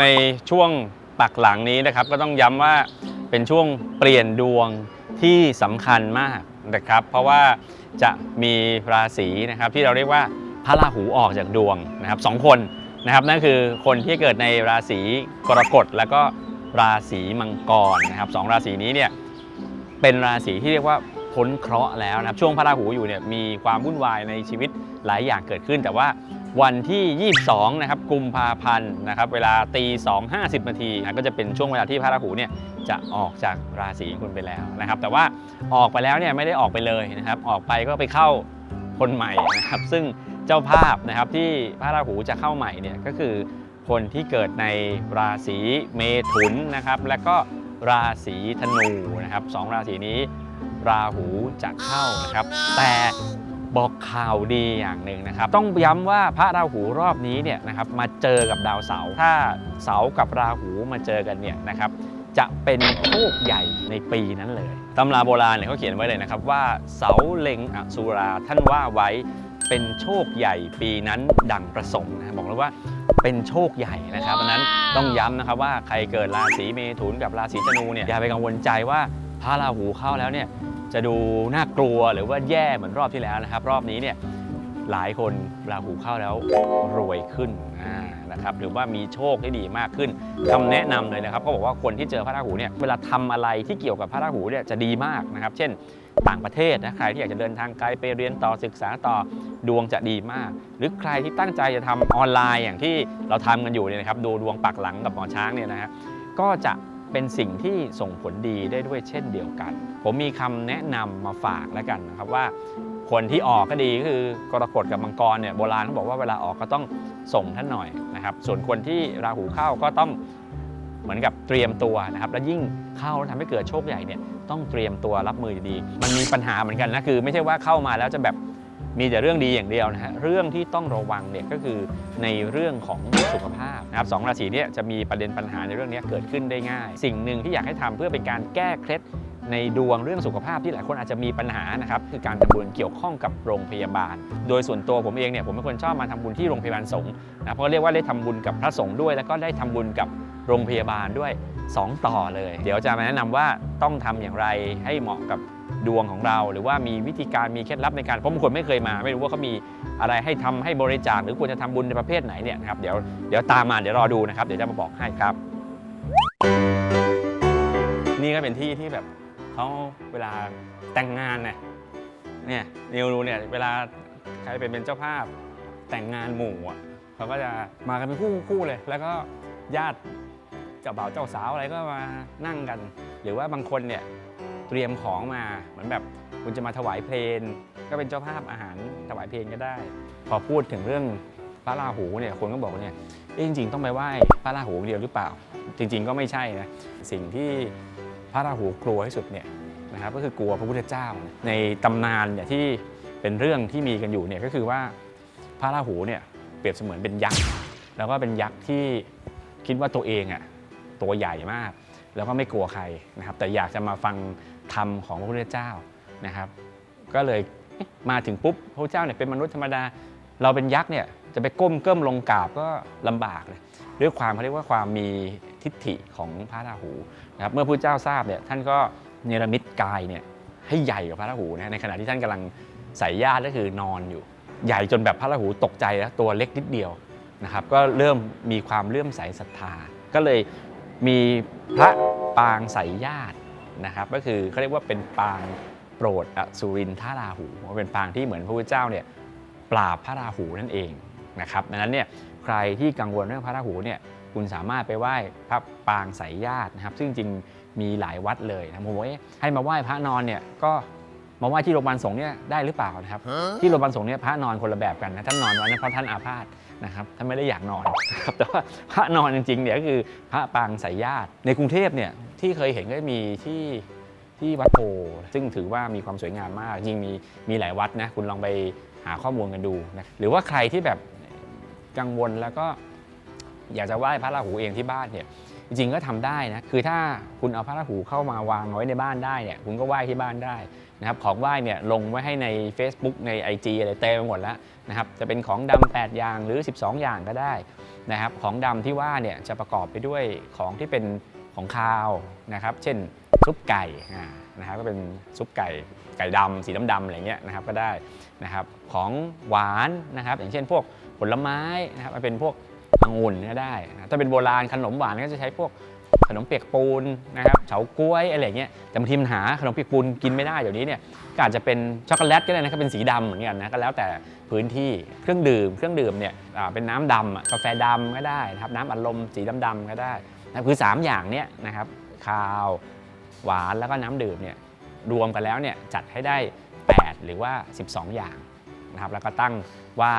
ในช่วงปักหลังนี้นะครับ ก็ต้องย้ำว่าเป็นช่วงเปลี่ยนดวงที่สำคัญมากนะครับ เพราะว่าจะมีราศีนะครับที่เราเรียกว่าพระราหูออกจากดวงนะครับสองคนนะครับนั่นคือคนที่เกิดในราศีกรกฎแล้วก็ราศีมังกรนะครับสองราศีนี้เนี่ยเป็นราศีที่เรียกว่าพ้นเคราะห์แล้วนะครับช่วงพระราหูอยู่เนี่ยมีความวุ่นวายในชีวิตหลายอย่างเกิดขึ้น แต่ว่า วันที่ 22 นะครับ กุมภาพันธ์นะครับ เวลาตี2 50 นาทีนะก็จะเป็นช่วงเวลาที่พระราหูเนี่ยจะออกจากราศีของคุณไปแล้วนะครับ แต่ว่าออกไปแล้วเนี่ยไม่ได้ออกไปเลยนะครับ ออกไปก็ไปเข้าคนใหม่นะครับ ซึ่งเจ้าภาพนะครับที่พระราหูจะเข้าใหม่เนี่ยก็คือคนที่เกิดในราศีเมถุนนะครับ และก็ราศีธนูนะครับสองราศีนี้ ราหูจะเข้านะครับ แต่ บอกข่าวดีอย่างหนึ่งนะครับ ต้องย้ำว่าพระราหูรอบนี้เนี่ยนะครับมาเจอกับดาวเสาร์ถ้าเสาร์กับราหูมาเจอกันเนี่ยนะครับจะเป็นโชคใหญ่ในปีนั้นเลยตำราโบราณเนี่ยเขาเขียนไว้เลยนะครับว่าเสาเล็งอสุราท่านว่าไว้เป็นโชคใหญ่ปีนั้นดังประสงค์นะบอกเลยว่าเป็นโชคใหญ่นะครับเพราะฉะนั้นต้องย้ำนะครับว่าใครเกิดราศีเมถุนกับราศีธนูเนี่ยอย่าไปกังวลใจว่าพระราหูเข้าแล้วเนี่ย จะดูน่ากลัวหรือว่าแย่เหมือนรอบที่แล้วนะครับ รอบนี้เนี่ยหลายคนราหูเข้าแล้วรวยขึ้นนะครับหรือว่ามีโชคที่ดีมากขึ้นคำแนะนำเลยนะครับเขาบอกว่าคนที่เจอพระราหูเนี่ยเวลาทำอะไรที่เกี่ยวกับพระราหูเนี่ยจะดีมากนะครับ เช่นต่างประเทศนะใครที่อยากจะเดินทางไกลไปเรียนต่อศึกษาต่อดวงจะดีมาก หรือใครที่ตั้งใจจะทำออนไลน์อย่างที่เราทำกันอยู่เนี่ยนะครับดูดวงปักหลังกับหมอช้างเนี่ยนะฮะก็จะ เป็นสิ่งที่ส่งผลดีได้ด้วยเช่นเดียวกัน ผมมีคำแนะนำมาฝากแล้วกันนะครับว่าคนที่ออกก็ดีคือกรกฎกับมังกรเนี่ยโบราณเขาบอกว่าเวลาออกก็ต้องส่งท่านหน่อยนะครับ ส่วนคนที่ราหูเข้าก็ต้องเหมือนกับเตรียมตัวนะครับแล้วยิ่งเข้าแล้วทำให้เกิดโชคใหญ่เนี่ยต้องเตรียมตัวรับมือดีๆมันมีปัญหาเหมือนกันนะคือ ไม่ใช่ว่าเข้ามาแล้วจะแบบ มีแต่เรื่องดีอย่างเดียวนะฮะเรื่องที่ต้องระวังเนี่ยก็คือในเรื่องของสุขภาพนะครับสองราศีนี่ยจะมีประเด็นปัญหาในเรื่องนี้เกิดขึ้นได้ง่าย สิ่งหนึ่งที่อยากให้ทำเพื่อเป็นการแก้เคล็ดในดวงเรื่องสุขภาพที่หลายคนอาจจะมีปัญหานะครับคือการทำบุญเกี่ยวข้องกับโรงพยาบาล โดยส่วนตัวผมเองเนี่ยผมเป็นคนชอบมาทำบุญที่โรงพยาบาลสงฆ์นะเพราะเรียกว่าได้ทำบุญกับพระสงฆ์ด้วย แล้วก็ได้ทำบุญกับโรงพยาบาลด้วย 2 ต่อเลย เดี๋ยวจะมาแนะนำว่าต้องทำอย่างไรให้เหมาะกับ ดวงของเรา หรือว่ามีวิธีการมีเคล็ดลับในการเพราะบางคนไม่เคยมา ไม่รู้ว่าเขามีอะไรให้ทำให้บริจาคหรือควรจะทำบุญในประเภทไหนเนี่ยนะครับเดี๋ยวเดี๋ยวตามมาเดี๋ยวรอดูนะครับเดี๋ยวจะมาบอกให้ครับ นี่ก็เป็นที่ที่แบบเขาเวลาแต่งงานเนี่ยเนี่ยนิวรู้เนี่ยเวลาใครเป็นเป็นเจ้าภาพแต่งงานหมู่อะเขาก็จะมากันเป็นคู่คู่เลย แล้วก็ญาติเจ้าบ่าวเจ้าสาวอะไรก็มานั่งกัน หรือว่าบางคนเนี่ย เตรียมของมา เหมือนแบบคุณจะมาถวายเพลงก็เป็นเจ้าภาพอาหารถวายเพลงก็ได้ พอพูดถึงเรื่องพระราหูเนี่ยคนก็บอกว่าเนี่ยจริง ๆ ต้องไปไหว้พระราหูเดียวหรือเปล่า จริง ๆ ก็ไม่ใช่นะสิ่งที่พระราหูกลัวที่สุดเนี่ยนะครับก็คือกลัวพระพุทธเจ้า ในตำนานเนี่ยที่เป็นเรื่องที่มีกันอยู่เนี่ยก็คือว่าพระราหูเนี่ยเปรียบเสมือนเป็นยักษ์แล้วก็เป็นยักษ์ที่คิดว่าตัวเองอะตัวใหญ่มาก แล้วก็ไม่กลัวใครนะครับแต่อยากจะมาฟัง ธรรมของพระพุทธเจ้านะครับ ก็เลยมาถึงปุ๊บพระเจ้าเนี่ยเป็นมนุษย์ธรรมดา เราเป็นยักษ์เนี่ยจะไปก้มเก้มลงกราบก็ลำบากเลยด้วยความเขาเรียกว่าความมีทิฏฐิของพระราหูนะครับเมื่อพระเจ้าทราบเนี่ยท่านก็เนรมิตกายเนี่ยให้ใหญ่กว่าพระราหูนะในขณะที่ท่านกำลังใส่ญาติก็คือนอนอยู่ ใหญ่จนแบบพระราหูตกใจแล้วตัวเล็กนิดเดียวนะครับ ก็เริ่มมีความเลื่อมใสศรัทธา ก็เลยมีพระปางใส่ญาติ นะครับก็คือเขาเรียกว่าเป็นปางโปรดอสุรินทราหูเป็นปางที่เหมือนพระพุทธเจ้าเนี่ยปราบพระราหูนั่นเองนะครับดังนั้นเนี่ยใครที่กังวลเรื่องพระราหูเนี่ยคุณสามารถไปไหว้พระปางสายญาตินะครับ ซึ่งจริงมีหลายวัดเลยนะผมบอกว่าเอ๊ะให้มาไหว้พระนอนเนี่ยก็มาไหว้ที่โรงพยาบาลสงฆ์เนี่ยได้หรือเปล่านะครับ ที่โรงพยาบาลสงฆ์เนี่ยพระนอนคนละแบบกันนะท่านนอนวันนั้นเพราะท่านอาพาธนะครับท่านไม่ได้อยากนอนนะครับแต่ว่าพระนอนจริงๆเนี่ยก็คือพระปางสายญาติในกรุงเทพเนี่ย ที่เคยเห็นก็มีที่ที่วัดโพซึ่งถือว่ามีความสวยงามมาก จริงมีมีหลายวัดนะคุณลองไปหาข้อมูลกันดูนะหรือว่าใครที่แบบกังวลแล้วก็อยากจะไหว้พระราหูเองที่บ้านเนี่ยจริงก็ทำได้นะคือถ้าคุณเอาพระราหูเข้ามาวางไว้ในบ้านได้เนี่ยคุณก็ไหว้ที่บ้านได้นะครับของไหว้เนี่ยลงไว้ให้ใน Facebook ใน IG อะไรเต็มไปหมดแล้วนะครับจะเป็นของดำ8อย่างหรือ 12 อย่างก็ได้นะครับของดำที่ว่าเนี่ยจะประกอบไปด้วยของที่เป็น ของคาวนะครับ เช่นซุปไก่นะครับก็เป็นซุปไก่ไก่ดำสีดำๆอะไรเงี้ยนะครับก็ได้นะครับของหวานนะครับ อย่างเช่นพวกผลไม้นะครับมาเป็นพวกองุ่นก็ได้นะถ้าเป็นโบราณขนมหวานก็จะใช้พวกขนมเปียกปูนนะครับเฉาก๊วยอะไรเงี้ยแต่บางทีมันหาขนมเปียกปูนกินไม่ได้เดี๋ยวนี้เนี่ยก็อาจจะเป็นช็อกโกแลตก็ได้นะครับเป็นสีดำเหมือนกันนะก็แล้วแต่พื้นที่เครื่องดื่ม เครื่องดื่มเนี่ยเป็นน้ำดำกาแฟดำก็ได้นะครับน้ำอัดลมสีดำๆก็ได้ นะคือ 3 อย่างเนี้ยนะครับคาว หวานแล้วก็น้ำดื่มเนี่ยรวมกันแล้วเนี่ยจัดให้ได้ 8 หรือว่า 12 อย่างนะครับแล้วก็ตั้งไหว้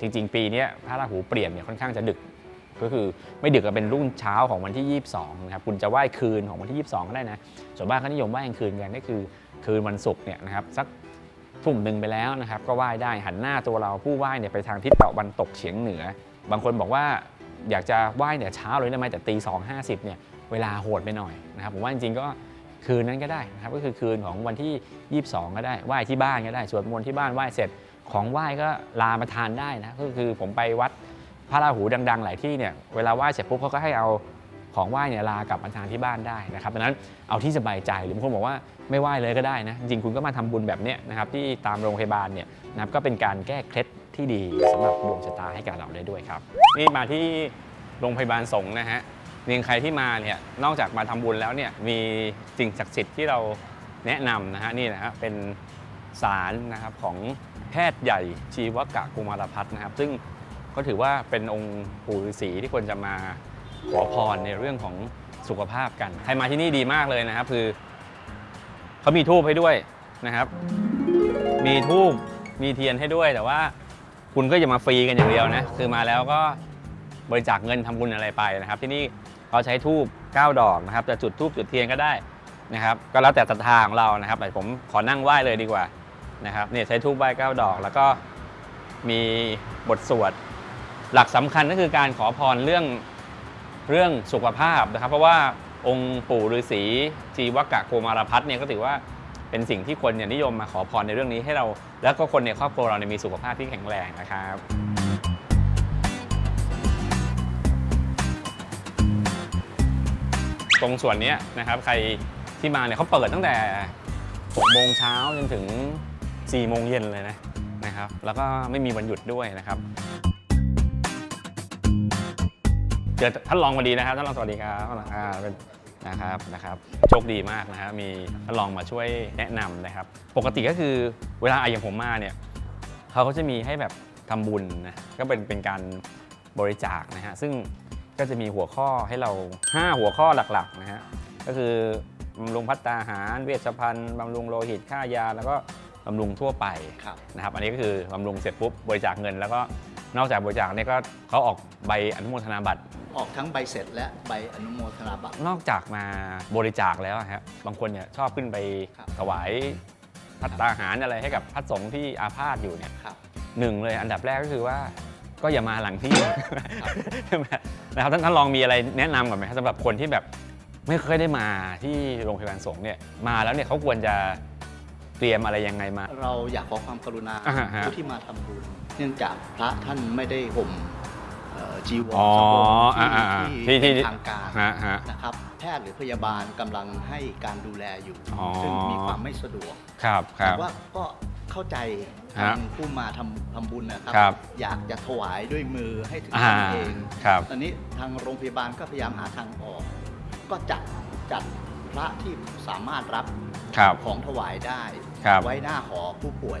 จริง ๆ ปีนี้พระราหูเปลี่ยนเนี่ยค่อนข้างจะดึก ก็คือไม่ดึกก็เป็นรุ่งเช้าของวันที่ 22นะครับคุณจะไหว้คืนของวันที่ 22 ก็ได้นะส่วนมากก็นิยมไหว้กลางคืนกันก็คือคืนวันศุกร์เนี่ยนะครับสักทุ่มหนึ่งไปแล้วนะครับก็ไหว้ได้หันหน้าตัวเราผู้ไหว้เนี่ยไปทางทิศตะวันตกเฉียงเหนือ บางคนบอกว่า อยากจะไหว้เนี่ยเช้าเลยได้ไหมแต่ตีสองห้าสิบเนี่ยเวลาโหดไปหน่อยนะครับผมว่าจริงๆก็คืนนั้นก็ได้นะครับก็คือคืนของวันที่ 22 ก็ได้ไหว้ที่บ้านก็ได้สวดมนต์ที่บ้านไหว้เสร็จของไหว้ก็ลามาทานได้นะก็คือผมไปวัดพระราหูดัง ๆ หลายที่เนี่ยเวลาไหว้เสร็จปุ๊บเขาก็ให้เอา ของไหว้เนี่ยลากลับมาทานที่บ้านได้นะครับดังนั้นเอาที่สบายใจหรือบางคนบอกว่าไม่ไหว้เลยก็ได้นะจริงคุณก็มาทำบุญแบบเนี้ยนะครับที่ตามโรงพยาบาลเนี่ยนะครับก็เป็นการแก้เคล็ดที่ดีสำหรับดวงชะตาให้กับเราได้ด้วยครับนี่มาที่โรงพยาบาลสงนะฮะนี่ใครที่มาเนี่ยนอกจากมาทำบุญแล้วเนี่ยมีสิ่งศักดิ์สิทธิ์ที่เราแนะนำนะฮะนี่นะฮะเป็นศาลนะครับของแพทย์ใหญ่ชีวกะกุมารพัฒน์นะครับ ซึ่งก็ถือว่าเป็นองค์ปู่ฤาษีที่ควรจะมา ขอพรในเรื่องของสุขภาพกัน ใครมาที่นี่ดีมากเลยนะครับ คือเขามีทูบให้ด้วยนะครับ มีทูบมีเทียนให้ด้วย แต่ว่าคุณก็อย่ามาฟรีกันอย่างเดียวนะ คือมาแล้วก็บริจาคเงินทำบุญอะไรไปนะครับ ที่นี่เขาใช้ทูบ9ดอกนะครับ จะจุดทูบจุดเทียนก็ได้นะครับ ก็แล้วแต่ศรัทธาของเรานะครับแต่ผมขอนั่งไหว้เลยดีกว่านะครับเนี่ยใช้ทูบไหว้เก้าดอก แล้วก็มีบทสวด หลักสำคัญก็คือการขอพรเรื่อง เรื่องสุขภาพนะครับ เพราะว่าองค์ปู่ฤาษีจีวกะโกมารพัฒน์เนี่ยก็ถือว่าเป็นสิ่งที่คนเนี่ยนิยมมาขอพรในเรื่องนี้ให้เรา แล้วก็คนในครอบครัวเราเนี่ยมีสุขภาพที่แข็งแรงนะครับตรงส่วนนี้นะครับใครที่มาเนี่ยเขาเปิดตั้งแต่6โมงเช้าจนถึง4โมงเย็นเลยนะนะครับ แล้วก็ไม่มีวันหยุดด้วยนะครับ จอท่านรองมาดีนะครับท่านรองสวัสดีครับอ่าเป็นนะครับนะครับโชคดีมากนะฮะมีท่านรองมาช่วยแนะนำนะครับ ปกติก็คือเวลาอย่างผมมาเนี่ยเขาก็จะมีให้แบบทำบุญนะก็เป็นเป็นการบริจาคนะฮะซึ่งก็จะมีหัวข้อให้เรา 5 หัวข้อหลักๆนะฮะก็คือบำรุงพัตตาหาร เวชภัณฑ์บำรุงโลหิตค่ายา แล้วก็ บำรุงทั่วไปครับ นะครับอันนี้ก็คือบำรุงเสร็จปุ๊บบริจาคเงิน แล้วก็นอกจากบริจาคเนี่ยก็เขาออกใบอนุโมทนาบัตร ออกทั้งใบเสร็จและใบอนุโมทนาบัตร นอกจากมาบริจาคแล้วอะฮะบางคนเนี่ยชอบขึ้นไปครับ ถวายพัตตาหารอะไรให้กับพระสงฆ์ที่อาพาธอยู่เนี่ยครับ หนึ่งเลยอันดับแรกก็คือว่าก็อย่ามาหลังที่ใช่ไหมนะครับท่านท่านลองมีอะไรแนะนำก่อนไหมครับสำหรับคนที่แบบไม่เคยได้มาที่โรงพยาบาลสงฆ์เนี่ยมาแล้วเนี่ยเขาควรจะเตรียมอะไรยังไงมา เราอยากขอความกรุณาอ่าฮะ ผู้ที่มาทำบุญเนื่องจากพระท่านไม่ได้ห่มเอ่อจีวรอ๋อสบงอ่าอ่าอ่าที่ที่ที่ที่เป็นทางการฮะฮะ นะครับแพทย์หรือพยาบาลกำลังให้การดูแลอยู่ อ๋อ ซึ่งมีความไม่สะดวก ครับคแต่รับ ว่าก็เข้าใจฮะทางผู้มาทำทำบุญนะครับ ครับ อยากจะถวายด้วยมือให้ถึงอ่าท่านเอง ครับ ตอนนี้ทางโรงพยาบาลก็พยายามหาทางออก ก็จัดจัด พระที่สามารถรับครับของถวายได้ครับไว้หน้าหอผู้ป่วย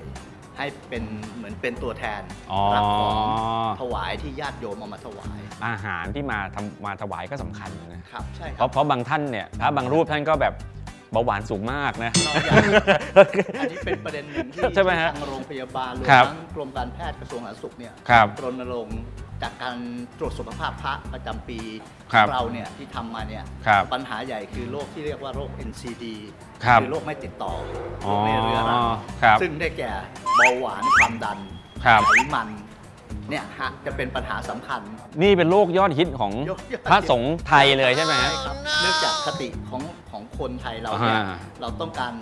ให้เป็นเหมือนเป็นตัวแทนอ๋อ รัของถวายที่ญาติโยมเอามาถวายอาหารที่มาทำมาถวายก็สำคัญนะ ครับ ใช่คเพรับ ราะเพราะบางท่านเนี่ยพระบางรูปท่านก็แบบเบาหวานสูงมากนะ เราอยาก อันนี้เป็นประเด็นหนึ่งที่ใช่ไหมฮะทางโรงพยาบาลรวมครับ ทั้งกรมการแพทย์กระทรวงสาธารณสุขเนี่ยครับ รณรงค์ จากการตรวจสุขภาพพระประจำปีครับของเราเนี่ยที่ทำมาเนี่ยครับปัญหาใหญ่คือโรคที่เรียกว่าโรค NCD ครับอโรคไม่ติดต่อโรอ๋อคไม่เรื้อรังครับซึ่งได้แก่เบาหวานความดันครับ ไขมันเนี่ยฮะจะเป็นปัญหาสำคัญ นี่เป็นโรคยอดฮิตของยอดฮิต พระสงฆ์ไทยเลยใช่ไหมฮะใช่ครับเนื่องจากคติของของคนไทยเราเนี่ยอ่าเราต้องการ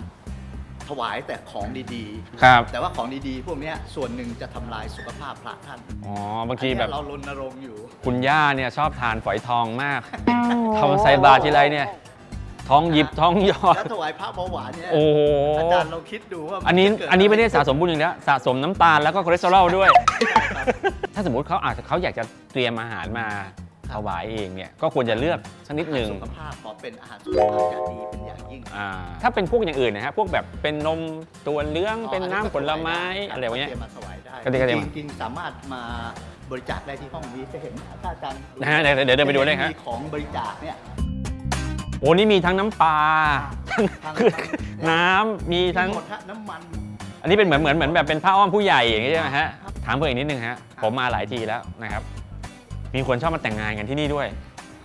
ถวายแต่ของดีครับๆแต่ว่าของดีๆ พวกเนี้ยส่วนหนึ่งจะทำลายสุขภาพพระท่านอ๋อบางทีแบบ อันเนี้ยเรารณรงค์อยู่ คุณย่าเนี่ยชอบทานฝอยทองมากทำใส่บาตรทีไรเนี่ย ท้องหยิบท้องหยอด แล้วถวายพระเบาหวานเนี่ยโอ้โห อาจารย์เราคิดดูว่ามัอันนี้จะเกิอันนี้ไม่ได้ะรสะสมบุญอย่างเดียวสะสมน้ำตาลแล้วก็คอเลสเตอรอลด้วยครับถ้าสมมติเขาอาจจะเขาอยากจะเตรียมอาหารมา ถวายเองเนี่ยก็ควรจะเลือกสักนิดหนึ่ง สุขภาพขอเป็นอาหารสุขภาพจะดีเป็นอย่างยิ่ง อ่าถ้าเป็นพวกอย่างอื่นนะฮะพวกแบบเป็นนมตัวเลื้องอ๋อเป็นน้ำผลไม้อันอะไรนี้อย่างเงี้ยก็ตรีมมาถวายได้ก็เตรียมก็เตรียมจริงๆสามารถมาบริจาคได้ที่ห้องนี้จะเห็นถ้าอาจารย์นะฮะเดี๋ยวเดี๋ยวเดินไปดูเลยฮะ มีของบริจาคเนี่ย โอ้นี่มีทั้งน้ำปลาทั้งน้ำมีทั้ง หมดฮะน้ำมัน อันนี้เป็นเหมือนเหมือนเหมือนแบบเป็นผ้าอ้อมผู้ใหญ่อย่างงี้ใช่ไหมฮะครับถามเพื่อนอีกนิดนึงฮะ ผมมาหลายทีแล้วนะครับ มีคนชอบมาแต่งงานกันที่นี่ด้วย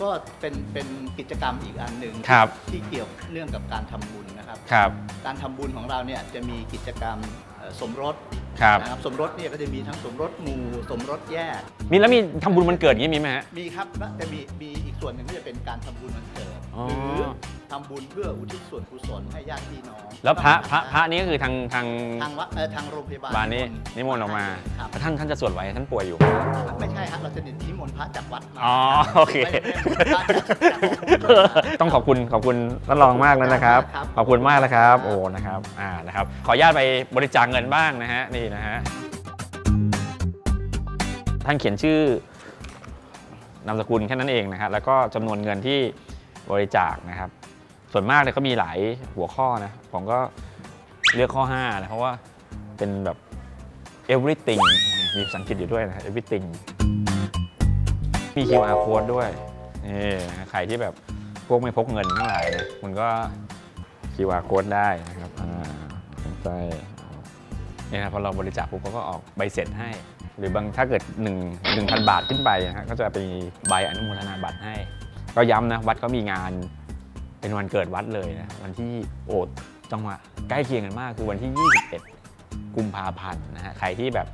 ก็เป็นเป็นกิจกรรมอีกอันหนึ่งครับ ที่เกี่ยวเนื่องกับการทำบุญนะครับ ครับ การทำบุญของเราเนี่ยจะมีกิจกรรมเอ่อสมรส ครับนะครับสมรสเนี่ยก็จะมีทั้งสมรสหมู่สมรสแยก มีแล้วมีทำบุญวันเกิดอย่างนี้มีไหมฮะ มีครับและจะมีมีอีกส่วนหนึ่งที่จะเป็นการทำบุญวันเกิดอ๋อ หรือทำบุญเพื่ออุทิศส่วนกุศลให้ญาติพี่น้องแล้วพระพระพระนี่ก็คือทางทางทางวัดเออทางโรงพยาบาลบานนี้นิมนต์ออกมาครับท่านท่านจะสวดไหวท่านป่วยอยู่ไม่ใช่ครับเราจะนิมนต์พระจากวัดมาอ๋อโอเค ไม่ไม่ไม่พระจากจากองค์อื่นมา ต้องขอบคุณขอบคุณท่านรองมากเลยนะครับครับ ขอบคุณมากนะครับ โอ้นะครับอ่านะครับ ขออนุญาตไปบริจาคเงินบ้างนะฮะนี่นะฮะ ท่านเขียนชื่อนามสกุลแค่นั้นเองนะครับแล้วก็จำนวนเงินที่บริจาคนะครับ ส่วนมากเนี่ยเขามีหลายหัวข้อนะ ผมก็เลือกข้อ5นะเพราะว่าเป็นแบบ everything มีภาษาอังกฤษอยู่ด้วยนะ everything มี QR code ด้วยนี่ใครที่แบบพวกไม่พกเงินทั้งหลายนะคุณก็ QR code ได้นะครับอ่าสนใจ เนี่ยนะพอเราบริจาคปุ๊บเขาก็ออกใบเสร็จให้ หรือบางถ้าเกิด1 1,000 บาทขึ้นไปนะฮะก็จะมีใบอนุโมทนาบัตรให้ ก็ย้ำนะวัดก็มีงานเป็นวันเกิดวัดเลยนะวันที่โอดจังหวะใกล้เคียงกันมากคือวันที่ 21 กุมภาพันธ์นะฮะใครที่แบบ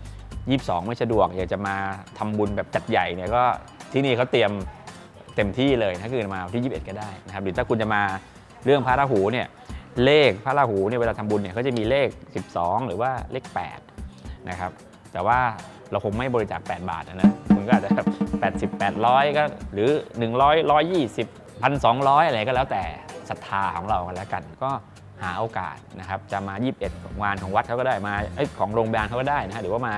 22 ไม่สะดวกอยากจะมาทำบุญแบบจัดใหญ่เนี่ยก็ที่นี่เขาเตรียมเต็มที่เลยถ้าคือมาวันที่ 21 ก็ได้นะครับหรือถ้าคุณจะมาเรื่องพระราหูเนี่ย เลขพระราหูเนี่ยเวลาทำบุญเนี่ยเขาจะมีเลข 12 หรือว่าเลข8นะครับแต่ว่าเราคงไม่บริจาค8 บาทนะนะคุณก็อาจจะแบบ80 800ก็หรือ 100 120 1,200 อะไรก็แล้วแต่ศรัทธาของเรากันแล้วกัน ก็หาโอกาสนะครับจะมา 21งานของวัดเขาก็ได้มาอของโรงพยาบาลเขาก็ได้นะฮะหรือว่ามา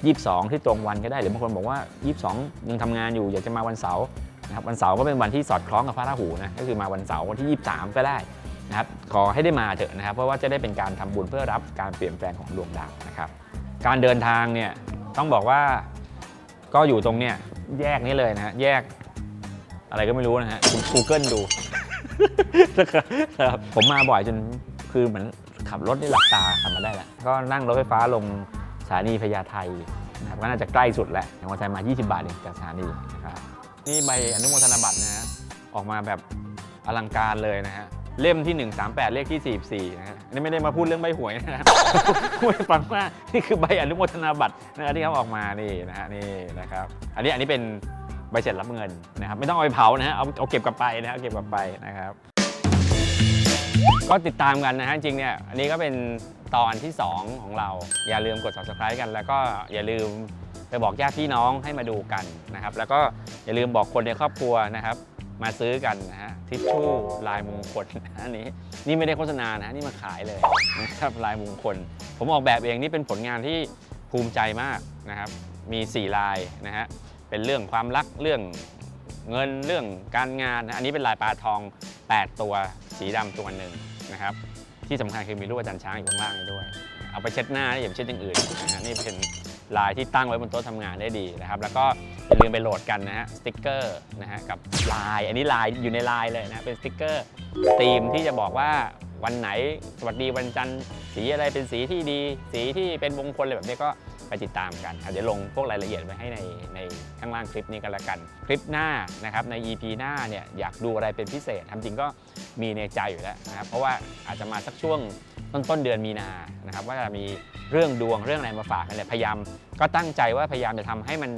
22 ที่ตรงวันก็ได้หรือบางคนบอกว่า 22 ยังทำงานอยู่อยากจะมาวันเสาร์นะครับวันเสาร์ก็เป็นวันที่สอดคล้องกับพระราหูนะก็คือมาวันเสาร์วันที่ 23 ก็ได้ นะครับขอให้ได้มาเถอะนะครับ เพราะว่าจะได้เป็นการทำบุญเพื่อรับการเปลี่ยนแปลงของดวงดาวนะครับ การเดินทางเนี่ยต้องบอกว่าก็อยู่ตรงเนี่ยแยกนี้เลยนะฮะแยกอะไรก็ไม่รู้นะฮะคุณ Google ดูนะครับผมมาบ่อยจนคือเหมือนขับรถได้หลับตาขับมาได้แล้วก็นั่งรถไฟฟ้าลงสถานีพญาไทนะครับก็น่าจะใกล้สุดแหละมอเตอร์ไซค์มา 20 บาทเองจากสถานีนะครับนี่ใบอนุโมทนาบัตรนะฮะออกมาแบบอลังการเลยนะฮะ เล่มที่ 138 เลขที่ 44 นะฮะอันนี่ไม่ได้มาพูดเรื่องใบหวยนะฮะพูดให้ฟังว่านี่คือใบอนุโมทนาบัตรนะฮะที่เขาออกมานี่นะฮะนี่นะครับ อันนี้อันนี้เป็นใบเสร็จรับเงินนะครับ ไม่ต้องเอาไปเผานะฮะเอาเอาเก็บกลับไปนะฮะเอาเก็บกลับไปนะครับ ก็ติดตามกันนะฮะจริงเนี่ยอันนี้ก็เป็นตอนที่ 2 ของเรา อย่าลืมกด subscribe กัน แล้วก็อย่าลืมไปบอกญาติพี่น้องให้มาดูกันนะครับ แล้วก็อย่าลืมบอกคนในครอบครัวนะครับ มาซื้อกันนะฮะทิชชู่ลายมงคลนะอันนี้นี่ไม่ได้โฆษณานะนี่มาขายเลยนะครับลายมงคล ผมออกแบบเองนี่เป็นผลงานที่ภูมิใจมากนะครับมี 4 ลายนะฮะเป็นเรื่องความรักเรื่องเงินเรื่องการงานนะอันนี้เป็นลายปลาทอง 8 ตัวสีดำตัวหนึ่งนะครับที่สำคัญคือมีรูปอาจารย์ช้างอยู่ข้างล่างนี้ด้วย เอาไปเช็ดหน้าอย่าไปเช็ดอย่างอื่นนะฮะนี่เป็น ลายที่ตั้งไว้บนโต๊ะทำงานได้ดีนะครับ แล้วก็อย่าลืมไปโหลดกันนะฮะสติ๊กเกอร์นะฮะกับลายอันนี้ลายอยู่ในลายเลยนะเป็นสติ๊กเกอร์ธีมที่จะบอกว่าวันไหนสวัสดีวันจันทร์สีอะไรเป็นสีที่ดี สีที่เป็นมงคลอะไรแบบนี้ก็ไปติดตามกันอะเดี๋ยวลงพวกรายละเอียดไว้ให้ในในข้างล่างคลิปนี้กันละกัน คลิปหน้านะครับใน EP หน้าเนี่ยอยากดูอะไรเป็นพิเศษทำจริงก็มีในใจอยู่แล้วนะครับเพราะว่าอาจจะมาสักช่วง ต้นต้นๆเดือนมีนานะครับว่าจะมีเรื่องดวงเรื่องอะไรมาฝากกันเลยพยายามก็ตั้งใจว่าพยายามจะทำให้มัน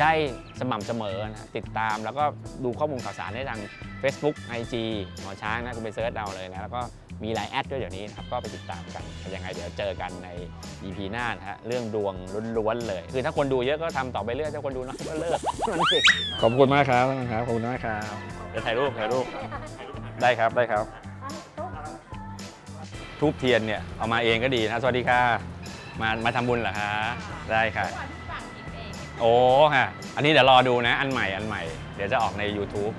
ได้สม่ำเสมอนะติดตามแล้วก็ดูข้อมูลข่าวสารได้ทาง Facebook IG หมอช้างนะคุณไปเซิร์ชเอาเลยนะแล้วก็มีไลน์แอดด้วยเดี๋ยวนี้นะครับก็ไปติดตามกันยังไงเดี๋ยวเจอกันใน EP หน้านะฮะเรื่องดวงล้วนๆเลย คือถ้าคนดูเยอะก็ทำต่อไปเรื่อยถ้าคนดูน้อยก็เลิกนั่นเองขอบคุณมากครับท่านครับขอบคุณมากครับเดี๋ยวถ่ายรูปถ่ายรูปได้ครับได้ครับ ทูบเทียนเนี่ยเอามาเองก็ดีนะ สวัสดีค่ะ มามาทำบุญเหรอคะได้ค่ะ โอ้ค่ะ อันนี้เดี๋ยวรอดูนะ อันใหม่อันใหม่ เดี๋ยวจะออกใน YouTube